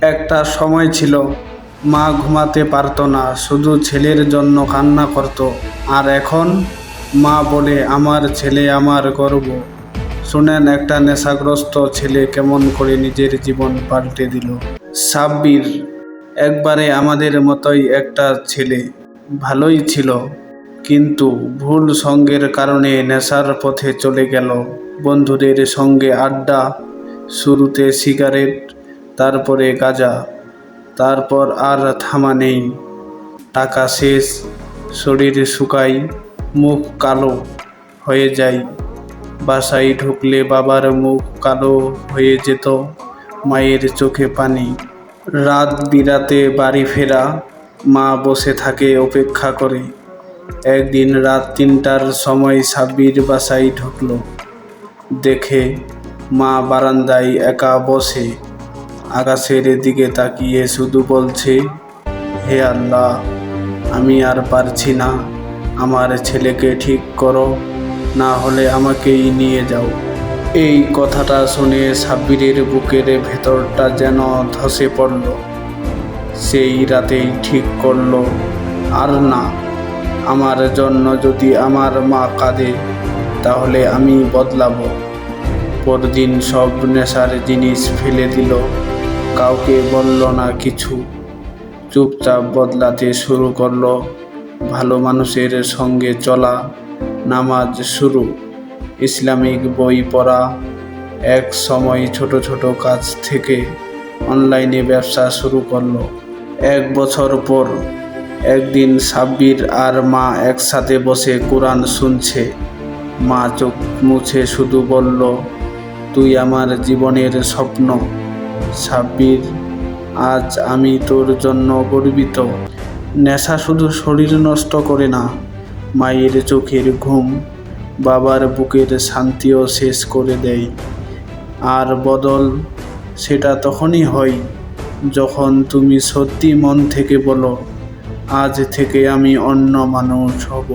একটা সময় ছিল। মা ঘুমাতে পারতো না, শুধু ছেলের জন্য কান্না করত। আর এখন? মা বলে, আমার ছেলে আমার গর্ব। শুনেন, একটা নেশাগ্রস্ত ছেলে কেমন করে নিজের জীবন পাল্টে দিল। সাব্বির, একবারে আমাদের মতোই একটা ছেলে, ভালোই ছিল। কিন্তু ভুল সঙ্গের কারণে নেশার পথে চলে গেল। বন্ধুদের সঙ্গে আড্ডা, শুরুতে সিগারেট তারপরে গাজা, তারপর আর থামা নেই। টাকা শেষ, শরীর শুকাই, মুখ কালো হয়ে যায়। বাসায় ঢুকলে বাবার মুখ কালো হয়ে যেত, মায়ের চোখে পানি। রাত বিরাতে বাড়ি ফেরা, মা বসে থাকে অপেক্ষা করে। একদিন রাত তিনটার সময় সাব্বির বাসায় ঢুকলো। দেখে মা বারান্দায় একা বসে আকাশের দিকে তাকিয়ে শুধু বলছে, হে আল্লাহ, আমি আর পারছি না। আমার ছেলেকে ঠিক করো, না হলে আমাকেই নিয়ে যাও। এই কথাটা শুনে সাব্বিরের বুকের ভেতরটা যেন ধসে পড়ল। সেই রাতেই ঠিক করল, আর না, আমার জন্য যদি আমার মা কাঁদে, তাহলে আমি বদলাবো। পরদিন সব নেশার জিনিস ফেলে দিল। কাউকে বলল না কিছু। চুপচাপ বদলাতে শুরু করল। ভালো মানুষের সঙ্গে চলা, নামাজ শুরু, ইসলামিক বই পড়া, এক সময় ছোট ছোট কাজ থেকে অনলাইনে ব্যবসা শুরু করল। এক বছর পর একদিন সাব্বির আর মা একসাথে বসে কোরআন শুনছে। মা চোখ মুছে শুধু বলল, তুই আমার জীবনের স্বপ্ন। সাব্বির, আজ আমি তোর জন্য গর্বিত। নেশা শুধু শরীর নষ্ট করে না, মায়ের চোখের ঘুম বাবার বুকের শান্তিও শেষ করে দেয়। আর বদল সেটা তখনই হয় যখন তুমি সত্যি মন থেকে বলো, আজ থেকে আমি অন্য মানুষ হব।